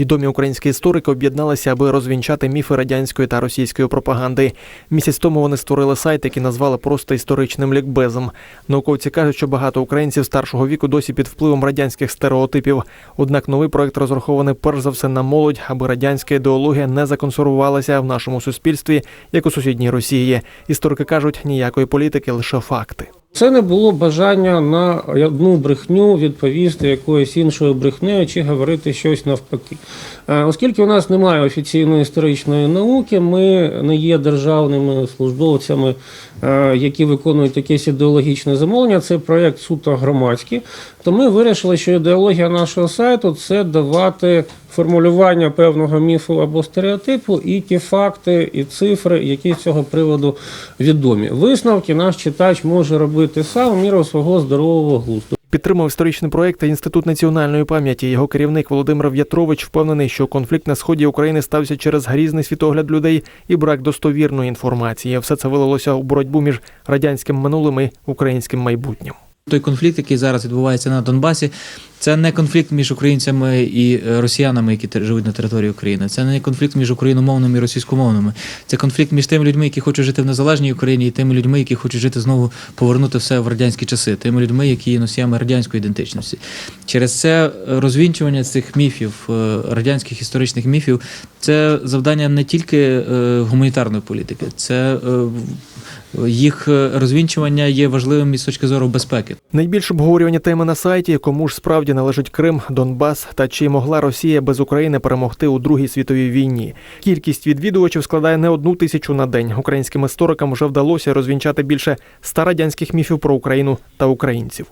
Відомі українські історики об'єдналися, аби розвінчати міфи радянської та російської пропаганди. Місяць тому вони створили сайт, який назвали просто історичним лікбезом. Науковці кажуть, що багато українців старшого віку досі під впливом радянських стереотипів. Однак новий проект розрахований перш за все на молодь, аби радянська ідеологія не законсервувалася в нашому суспільстві, як у сусідній Росії. Історики кажуть, ніякої політики, лише факти. Це не було бажання на одну брехню відповісти якоюсь іншою брехнею чи говорити щось навпаки. Е, Оскільки у нас немає офіційної історичної науки, ми не є державними службовцями, е, які виконують якесь ідеологічне замовлення. Це проєкт суто громадський. То ми вирішили, що ідеологія нашого сайту це давати формулювання певного міфу або стереотипу і ті факти і цифри, які з цього приводу відомі. Висновки наш читач може робити сам міру свого здорового глузду. Підтримав історичний проект Інститут національної пам'яті. Його керівник Володимир В'ятрович впевнений, що конфлікт на сході України стався через грізний світогляд людей і брак достовірної інформації. Все це вилилося у боротьбу між радянським минулим і українським майбутнім. Той конфлікт, який зараз відбувається на Донбасі, це не конфлікт між українцями і е, росіянами, які живуть на території України. Це не конфлікт між україномовними і російськомовними. Це конфлікт між тими людьми, які хочуть жити в незалежній Україні, і тими людьми, які хочуть жити знову повернути все в радянські часи, тими людьми, які є носіями радянської ідентичності. Через це розвінчування цих міфів, е, радянських історичних міфів, це завдання не тільки е, гуманітарної політики, це їх е, розвінчування є важливим із точки зору безпеки. Найбільш обговорювання теми на сайті, кому ж справді належить Крим, Донбас та чи могла Росія без України перемогти у Другій світовій війні. Кількість відвідувачів складає не одну тисячу на день. Українським історикам вже вдалося розвінчати більше ста радянських міфів про Україну та українців.